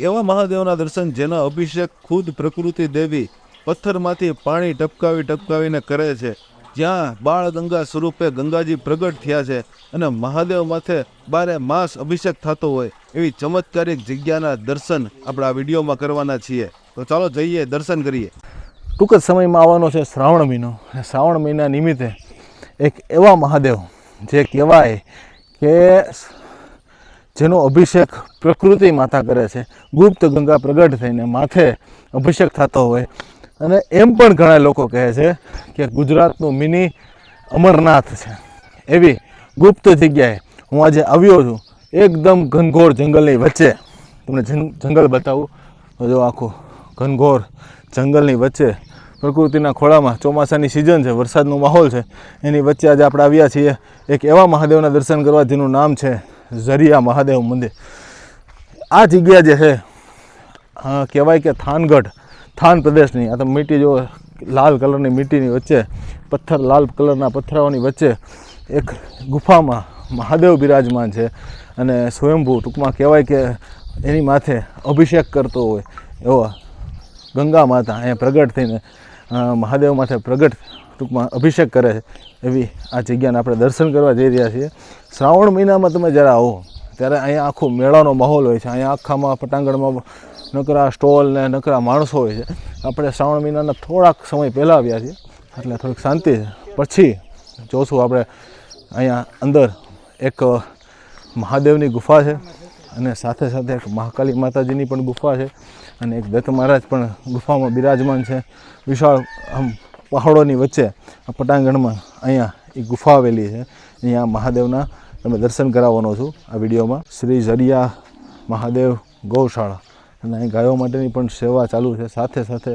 એવા મહાદેવના દર્શન જેના અભિષેક ખુદ પ્રકૃતિ દેવી પથ્થરમાંથી પાણી ટપકાવી ટપકાવીને કરે છે. જ્યાં બાળ ગંગા સ્વરૂપે ગંગાજી પ્રગટ થયા છે અને મહાદેવ માથે બારે માસ અભિષેક થતો હોય એવી ચમત્કારિક જગ્યાના દર્શન આપણે વિડીયોમાં કરવાના છીએ. તો ચાલો જઈએ દર્શન કરીએ. ટૂંક જ સમયમાં આવવાનો છે શ્રાવણ મહિનો શ્રાવણ મહિના નિમિત્તે એક એવા મહાદેવ જે કહેવાય કે જેનો અભિષેક પ્રકૃતિ માતા કરે છે. ગુપ્ત ગંગા પ્રગટ થઈને માથે અભિષેક થતો હોય. અને એમ પણ ઘણા લોકો કહે છે કે ગુજરાતનું મિની અમરનાથ છે. એવી ગુપ્ત જગ્યાએ હું આજે આવ્યો છું. એકદમ ઘનઘોર જંગલની વચ્ચે. તમને જંગ- જંગલ બતાવું. તો જો આખું ઘનઘોર જંગલની વચ્ચે પ્રકૃતિના ખોળામાં ચોમાસાની સિઝન છે, વરસાદનો માહોલ છે. એની વચ્ચે આજે આપણે આવ્યા છીએ એક એવા મહાદેવના દર્શન કરવા જેનું નામ છે ઝરિયા મહાદેવ મંદિર. આ જગ્યા જે છે કહેવાય કે થાનગઢ, થાન પ્રદેશની, આ તો મીટી જો લાલ કલરની મીટીની વચ્ચે, પથ્થર, લાલ કલરના પથ્થરાઓની વચ્ચે એક ગુફામાં મહાદેવ બિરાજમાન છે. અને સ્વયંભૂ ટૂંકમાં કહેવાય કે એની માથે અભિષેક કરતો હોય એવો ગંગા માતા અહીંયા પ્રગટ થઈને મહાદેવ માથે પ્રગટ ટૂંકમાં અભિષેક કરે છે એવી આ જગ્યાને આપણે દર્શન કરવા જઈ રહ્યા છીએ. શ્રાવણ મહિનામાં તમે જ્યારે આવો, ત્યારે અહીંયા આખો મેળાનો માહોલ હોય છે. અહીંયા આખામાં પટાંગણમાં નકરા સ્ટોલ ને નકરા માણસો હોય છે. આપણે શ્રાવણ મહિનાના થોડાક સમય પહેલાં આવ્યા છીએ, એટલે થોડીક શાંતિ છે. પછી જોશું આપણે અહીંયા અંદર એક મહાદેવની ગુફા છે અને સાથે સાથે એક મહાકાલી માતાજીની પણ ગુફા છે. અને એક દત્ત મહારાજ પણ ગુફામાં બિરાજમાન છે. વિશાળ, આમ, પહાડોની વચ્ચે, આ પટાંગણમાં અહીંયા એક ગુફા આવેલી છે. અહીંયા મહાદેવના તમે દર્શન કરાવવાનો છું આ વિડીયોમાં. શ્રી ઝરિયા મહાદેવ ગૌશાળા. અને અહીં ગાયો માટેની પણ સેવા ચાલુ છે. સાથે સાથે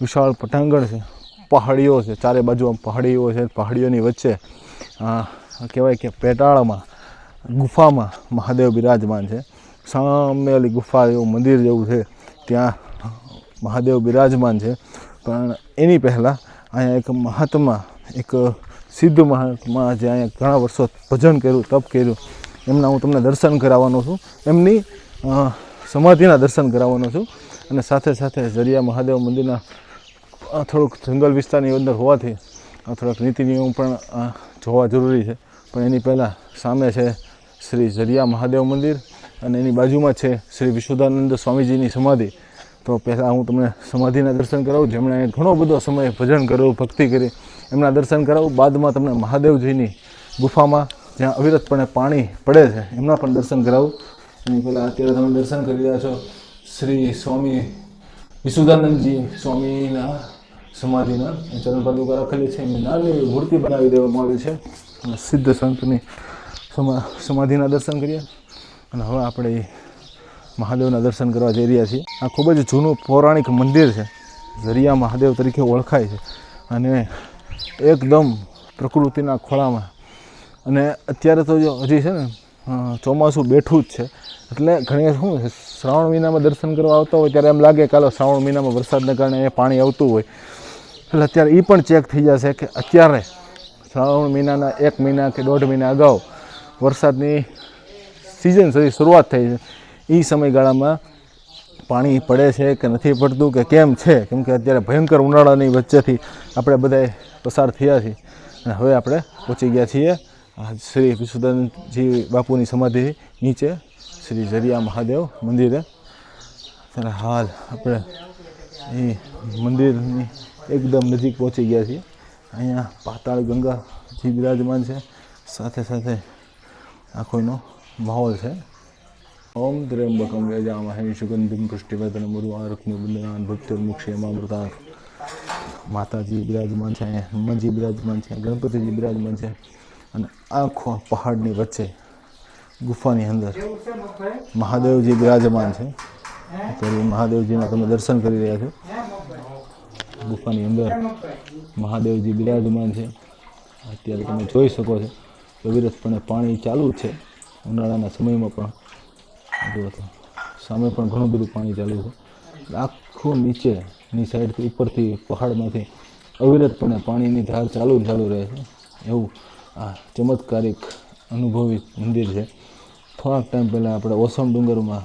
વિશાળ પટાંગણ છે. પહાડીઓ છે. ચારે બાજુ આમ પહાડીઓ છે. પહાડીઓની વચ્ચે કહેવાય કે પેટાળમાં, ગુફામાં મહાદેવ બિરાજમાન છે. સામે ગુફા જેવું મંદિર જેવું છે. ત્યાં મહાદેવ બિરાજમાન છે. પણ એની પહેલાં અહીંયા એક મહાત્મા, એક સિદ્ધ મહાત્મા જે અહીંયા ઘણા વર્ષો ભજન કર્યું, તપ કર્યું, એમના હું તમને દર્શન કરાવવાનો છું. એમની સમાધિના દર્શન કરાવવાનો છું. અને સાથે સાથે જરિયા મહાદેવ મંદિરના થોડુંક જંગલ વિસ્તારની અંદર હોવાથી થોડાક નીતિ નિયમ પણ જોવા જરૂરી છે. પણ એની પહેલાં સામે છે શ્રી ઝરિયા મહાદેવ મંદિર. અને એની બાજુમાં છે શ્રી વિશુદાનંદ સ્વામીજીની સમાધિ. તો પહેલાં હું તમને સમાધિના દર્શન કરાવું, જેમણે ઘણો બધો સમય ભજન કર્યું, ભક્તિ કરી. એમના દર્શન કરાવું, બાદમાં તમને મહાદેવજીની ગુફામાં, જ્યાં અવિરતપણે પાણી પડે છે, એમના પણ દર્શન કરાવું. એની પહેલાં અત્યારે તમે દર્શન કરી રહ્યા છો શ્રી સ્વામી વિશુદાનંદજી સ્વામીના સમાધિના. ચરણ પાદુકા રાખેલી છે એમની નાની મૂર્તિ બનાવી દેવામાં આવી છે. સિદ્ધ સંતની સમા સમાધિના દર્શન કરીએ. અને હવે આપણે મહાદેવના દર્શન કરવા જઈ રહ્યા છીએ. આ ખૂબ જ જૂનું પૌરાણિક મંદિર છે. ઝરિયા મહાદેવ તરીકે ઓળખાય છે. અને એકદમ પ્રકૃતિના ખોળામાં. અને અત્યારે તો જો હજી છે ને ચોમાસું બેઠું જ છે. એટલે ઘણી શું શ્રાવણ મહિનામાં દર્શન કરવા આવતા હોય ત્યારે એમ લાગે કાલો શ્રાવણ મહિનામાં વરસાદને કારણે એ પાણી આવતું હોય. એટલે અત્યારે એ પણ ચેક થઈ જશે કે અત્યારે શ્રાવણ મહિનાના એક મહિના કે દોઢ મહિના અગાઉ વરસાદની સિઝન સરી શરૂઆત થઈ છે. એ સમયગાળામાં પાણી પડે છે કે નથી પડતું કે કેમ છે? કેમ કે અત્યારે ભયંકર ઉનાળાની વચ્ચેથી આપણે બધાએ પસાર થયા છીએ. અને હવે આપણે પહોંચી ગયા છીએ શ્રી વિશુદ્ધાનંદજી બાપુની સમાધિ નીચે શ્રી ઝરિયા મહાદેવ મંદિરે. હાલ આપણે એ મંદિરની એકદમ નજીક પહોંચી ગયા છીએ. અહીંયા પાતાળ ગંગાજી બિરાજમાન છે. સાથે સાથે આખો એનો માહોલ છે ઓમ ત્ર્યંબકમ વેજામહે સુગંધિમ પુષ્ટિવર્ધન મુરુવારકનું બંદનાન ભક્તિર્મુક્ષેમામૃતા માતાજી બિરાજમાન છે હનુમાનજી બિરાજમાન છે ગણપતિજી બિરાજમાન છે અને આખો પહાડની વચ્ચે, ગુફાની અંદર મહાદેવજી બિરાજમાન છે. અત્યારે મહાદેવજીના તમે દર્શન કરી રહ્યા છો. ગુફાની અંદર મહાદેવજી બિરાજમાન છે. અત્યારે તમે જોઈ શકો છો અવિરતપણે પાણી ચાલુ છે. ઉનાળાના સમયમાં પણ સામે પણ ઘણું બધું પાણી ચાલુ છે. આખું નીચેની સાઈડથી ઉપરથી પહાડમાંથી અવિરતપણે પાણીની ધાર ચાલુ ચાલુ રહે છે. એવું આ ચમત્કારિક અનુભવી મંદિર છે. થોડાક ટાઈમ પહેલાં આપણે ઓસમ ડુંગરમાં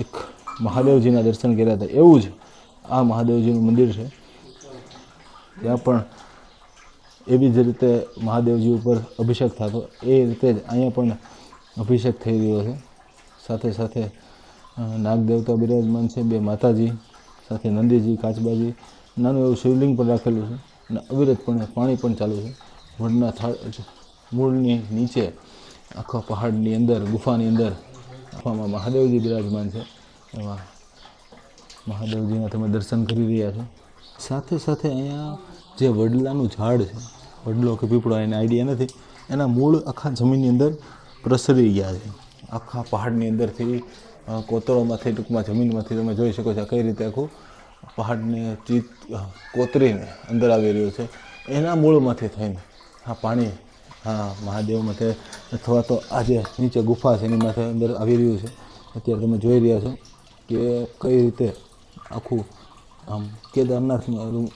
એક મહાદેવજીના દર્શન કર્યા હતા. એવું જ આ મહાદેવજીનું મંદિર છે. ત્યાં પણ એવી જ રીતે મહાદેવજી ઉપર અભિષેક થતો. એ રીતે જ અહીંયા પણ અભિષેક થઈ રહ્યો છે. સાથે સાથે નાગદેવતા બિરાજમાન છે, બે માતાજી, સાથે નંદીજી, કાચબાજી, નાનું એવું શિવલિંગ પણ રાખેલું છે અને અવિરતપણે પાણી પણ ચાલુ છે. વડના થાળ મૂળની નીચે, આખા પહાડની અંદર, ગુફાની અંદર ગુફામાં મહાદેવજી બિરાજમાન છે. એમાં મહાદેવજીના તમે દર્શન કરી રહ્યા છો. સાથે સાથે અહીંયા જે વડલાનું ઝાડ છે, વડલો કે પીપળો, એને આઈડિયા નથી. એના મૂળ આખા જમીનની અંદર પ્રસરી ગયા છે. આખા પહાડની અંદરથી કોતરોમાંથી, ટૂંકમાં જમીનમાંથી તમે જોઈ શકો છો કઈ રીતે આખું પહાડને ચીત કોતરીને અંદર આવી રહ્યું છે. એના મૂળમાંથી થઈને આ પાણી હા મહાદેવ માથે અથવા તો આ જે નીચે ગુફા છે એની માથે અંદર આવી રહ્યું છે. અત્યારે તમે જોઈ રહ્યા છો કે કઈ રીતે આખું આમ કેદારનાથમાં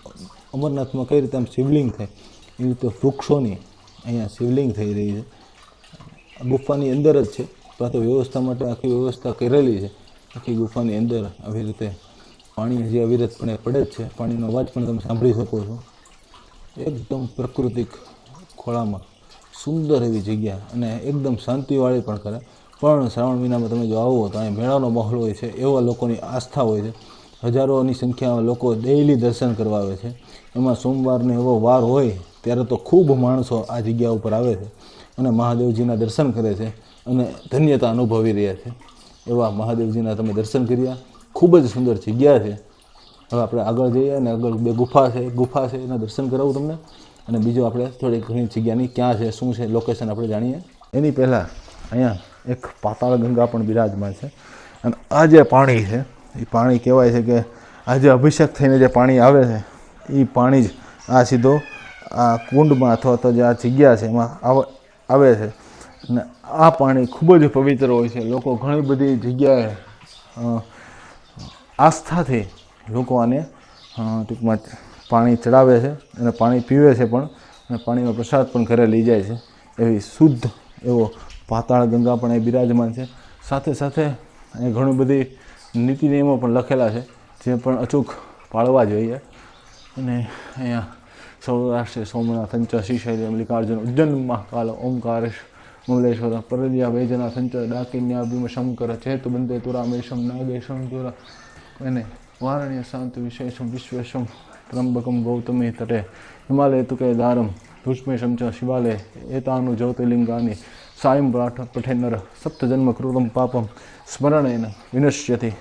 અમરનાથમાં કઈ રીતે આમ શિવલિંગ થાય, એવી રીતે વૃક્ષોની અહીંયા શિવલિંગ થઈ રહી છે. ગુફાની અંદર જ છે. પરંતુ વ્યવસ્થા માટે આખી વ્યવસ્થા કરેલી છે. આખી ગુફાની અંદર આવી રીતે પાણી હજી અવિરતપણે પડે જ છે. પાણીનો અવાજ પણ તમે સાંભળી શકો છો. એકદમ પ્રાકૃતિક ખોળામાં સુંદર એવી જગ્યા અને એકદમ શાંતિવાળી પણ ખરા. પણ શ્રાવણ મહિનામાં તમે જો આવો તો અહીંયા મેળાનો માહોલ હોય છે, એવા લોકોની આસ્થા હોય છે. હજારોની સંખ્યામાં લોકો ડેઈલી દર્શન કરવા આવે છે. એમાં સોમવારને એવો વાર હોય, ત્યારે તો ખૂબ માણસો આ જગ્યા ઉપર આવે છે. અને મહાદેવજીના દર્શન કરે છે અને ધન્યતા અનુભવી રહ્યા છે. એવા મહાદેવજીના તમે દર્શન કર્યા. ખૂબ જ સુંદર જગ્યા છે. હવે આપણે આગળ જઈએ અને આગળ બે ગુફા છે. ગુફા છે, એના દર્શન કરાવું તમને. અને બીજું આપણે થોડી ઘણી જગ્યાની ક્યાં છે, શું છે લોકેશન આપણે જાણીએ. એની પહેલાં અહીંયા એક પાતાળ ગંગા પણ બિરાજમાન છે. અને આ જે પાણી છે, એ પાણી કહેવાય છે કે આ જે અભિષેક થઈને જે પાણી આવે છે, એ પાણી જ આ સીધો આ કુંડમાં અથવા તો જે આ જગ્યા છે, એમાં આવ- આવે છે. અને આ પાણી ખૂબ જ પવિત્ર હોય છે. લોકો ઘણી બધી જગ્યાએ આસ્થાથી લોકો આને ટૂંકમાં પાણી ચડાવે છે અને પાણી પીવે છે પણ અને પાણીનો પ્રસાદ પણ ઘરે લઈ જાય છે. એવી શુદ્ધ એવો પાતાળ ગંગા પણ એ બિરાજમાન છે. સાથે સાથે અહીં ઘણી બધી નીતિ નિયમો પણ લખેલા છે, જે પણ અચૂક પાળવા જોઈએ. અને અહીંયા સૌરાષ્ટ્ર, સોમનાથ સંચ શિશૈલ મલ્લિકાર્જુન ઉજ્જન મહાકાલ, ઓમકારેશ મમલેશ્વર પરલિયા વૈજના સંચ ડાકિન્યાભિમ શંકર, ચેતુ બંદે તુરામેશમ નાગેશમ તુરા અને વારણ્ય શાંત વિશેષમ વિશ્વેશમ ત્રંબકમ, ગૌતમી, તટે, હિમાલય, તુકે દારમ ભૂષ્મેશમ, ચ, શિવાલય, એતાનું, જ્યોતિર્લિંગાની સાયમ પાઠ પઠે નર સપ્ત જન્મ કૃતમ પાપમ, સ્મરણેન, વિનશ્યતિ.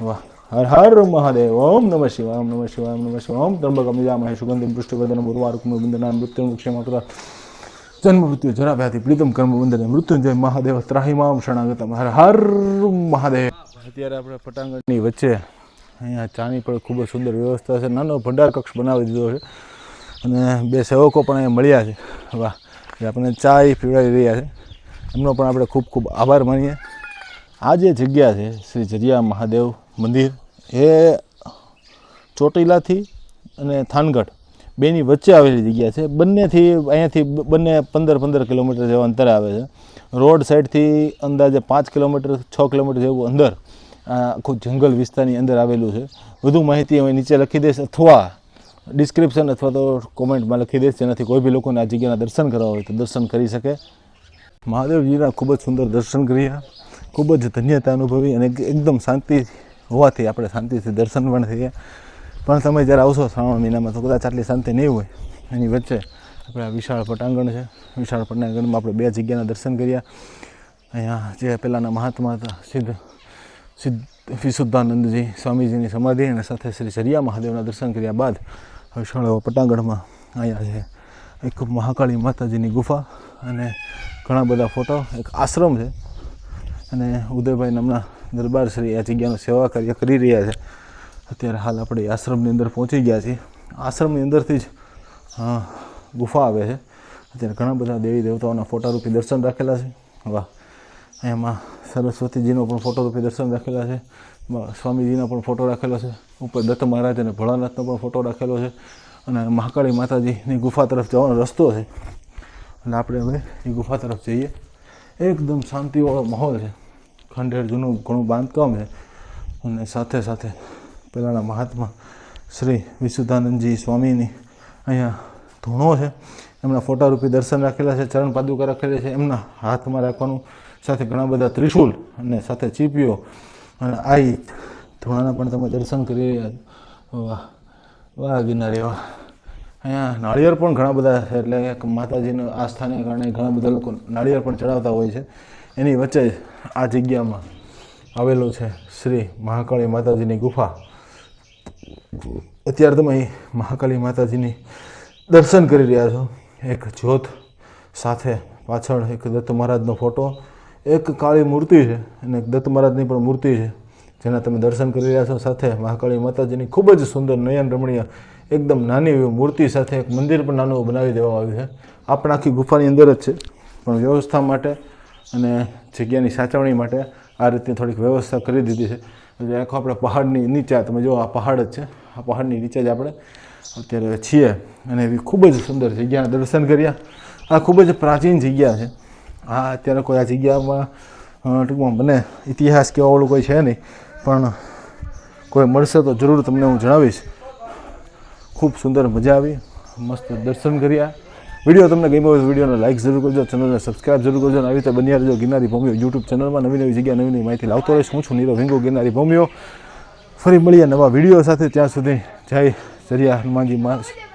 વાહ. હર હર મહાદેવ. ઓમ નમઃ શિવાય, ઓમ નમઃ શિવાય, ઓમ નમઃ શિવાય. ઓમ ત્રંબકમ નિજામહે સુગંધિમ, પુષ્ટિવર્ધનમ, ઉર્વારુકમ વંદના મૃત્યુ ક્ષેમાત્ર, જન્મ, મૃત્યુ જરા વ્યાધિ પ્રીતમ, કર્મ, વંદને, મૃત્યુંજય, મહાદેવ, ત્રાહિમામ, શરણાગતમ. હર હર મહાદેવ. અત્યારે આપણે પટાંગણની વચ્ચે અહીંયા ચાની પણ ખૂબ જ સુંદર વ્યવસ્થા છે. નાનો ભંડાર કક્ષ બનાવી દીધો છે અને બે સેવકો પણ અહીંયા મળ્યા છે. વાહ. આપણને ચા પીવડાવી રહ્યા છે. એમનો પણ આપણે ખૂબ ખૂબ આભાર માનીએ. આ જે જગ્યા છે શ્રી જરિયા મહાદેવ મંદિર. એ ચોટીલાથી અને થાનગઢ બેની વચ્ચે આવેલી જગ્યા છે. બંનેથી અહીંયાથી બંને પંદર પંદર કિલોમીટર જેવા અંતર આવે છે. રોડ સાઈડથી અંદાજે પાંચ કિલોમીટર, છ કિલોમીટર જેવું અંદર આખું જંગલ વિસ્તારની અંદર આવેલું છે. વધુ માહિતી અમે નીચે લખી દઈશ અથવા ડિસ્ક્રિપ્શન અથવા તો કોમેન્ટમાં લખી દઈશ. જેનાથી કોઈ બી લોકોને આ જગ્યાના દર્શન કરવા હોય તો દર્શન કરી શકે. મહાદેવજીના ખૂબ જ સુંદર દર્શન કર્યા. ખૂબ જ ધન્યતા અનુભવી અને એકદમ શાંતિ હોવાથી આપણે શાંતિથી દર્શન પણ થઈએ પણ તમે જ્યારે આવશો શ્રાવણ મહિનામાં તો કદાચ આટલી શાંતિ નહીં હોય. એની વચ્ચે આપણે આ વિશાળ પટાંગણ છે. વિશાળ પટાંગણમાં આપણે બે જગ્યાના દર્શન કર્યા. અહીંયા જે પહેલાંના મહાત્મા હતા, સિદ્ધ સિદ્ધ વિશુદ્ધાનંદજી સ્વામીજીની સમાધિ અને સાથે શ્રી સરિયા મહાદેવના દર્શન કર્યા બાદ વિશાળ પટાંગણમાં અહીંયા છે એક મહાકાળી માતાજીની ગુફા અને ઘણા બધા ફોટો, એક આશ્રમ છે. અને ઉદયભાઈ નામના દરબાર શ્રી આ જગ્યાનું સેવા કાર્ય કરી રહ્યા છે. અત્યારે હાલ આપણે આશ્રમની અંદર પહોંચી ગયા છીએ. આશ્રમની અંદરથી જ ગુફા આવે છે. અત્યારે ઘણા બધા દેવી દેવતાઓના ફોટારૂપી દર્શન રાખેલા છે. વાહ. એમાં સરસ્વતીજીનો પણ ફોટોરૂપી દર્શન રાખેલા છે. સ્વામીજીનો પણ ફોટો રાખેલો છે. ઉપર દત્ત મહારાજ અને ભોળાનાથનો પણ ફોટો રાખેલો છે. અને મહાકાળી માતાજીની ગુફા તરફ જવાનો રસ્તો છે. એટલે આપણે હવે એ ગુફા તરફ જઈએ. એકદમ શાંતિવાળો માહોલ છે. ખંડેર જૂનું ઘણું બાંધકામ છે. અને સાથે સાથે પહેલાંના મહાત્મા શ્રી વિશુદ્ધાનંદજી સ્વામીની અહીંયા ધૂણો છે. એમના ફોટા રૂપી દર્શન રાખેલા છે, ચરણ પાદુકા રાખેલા છે. એમના હાથમાં રાખવાનું સાથે ઘણા બધા ત્રિશુલ અને સાથે ચીપીઓ. અને આ ધૂણાના પણ તમે દર્શન કરી રહ્યા છો. વાહ વાહ ગિરનારી, વાહ. અહીંયા નાળિયેર પણ ઘણા બધા છે. એટલે માતાજીના આસ્થાને કારણે ઘણા બધા લોકો નાળિયેર પણ ચડાવતા હોય છે. એની વચ્ચે આ જગ્યામાં આવેલું છે શ્રી મહાકાળી માતાજીની ગુફા. અત્યારે તમે અહીં મહાકાળી માતાજીની દર્શન કરી રહ્યા છો. એક જ્યોત સાથે પાછળ એક દત્ત મહારાજનો ફોટો. એક કાળી મૂર્તિ છે અને એક દત્ત મહારાજની પણ મૂર્તિ છે, જેના તમે દર્શન કરી રહ્યા છો. સાથે મહાકાળી માતાજીની ખૂબ જ સુંદર નયન રમણીય, એકદમ નાની એવી મૂર્તિ સાથે એક મંદિર પણ નાનું બનાવી દેવામાં આવ્યું છે. આ પણ આખી ગુફાની અંદર જ છે. પણ વ્યવસ્થા માટે અને જગ્યાની સાચવણી માટે આ રીતની થોડીક વ્યવસ્થા કરી દીધી છે. એટલે આખો આપણે પહાડની નીચે તમે જો આ પહાડ જ છે. આ પહાડની નીચે જ આપણે અત્યારે છીએ. અને એવી ખૂબ જ સુંદર જગ્યાના દર્શન કર્યા. આ ખૂબ જ પ્રાચીન જગ્યા છે. આ અત્યારે કોઈ આ જગ્યામાં ટૂંકમાં મને ઇતિહાસ કહેવાવાળું કોઈ છે નહીં. પણ કોઈ મળશે તો જરૂર તમને હું જણાવીશ. ખૂબ સુંદર મજા આવી. મસ્ત દર્શન કર્યા. વીડિયો તમને ગમ્યો હોય વિડીયોને લાઇક જરૂર કરજો ચેનલને સબસ્ક્રાઇબ જરૂર કરજો અને આવી રીતે બન્યા રહેજો ગિરનારી ભૂમિઓ યુટ્યુબ ચેનલમાં નવી નવી જગ્યા નવી નવી માહિતી લાવતો રહીશ. હું છું નીરો ભીંગો ગિરનારી ભૂમિઓ ફરી મળીએ નવા વીડિયો સાથે. ત્યાં સુધી જય ચરિયા હનુમાનજી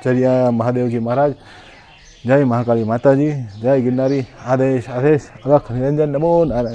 ચરિયા મહાદેવજી મહારાજ. જય મહાકાળી માતાજી. જય ગિરનારી આદેશ આદેશ, અલખ, નિરંજન, નમો નારાયણ.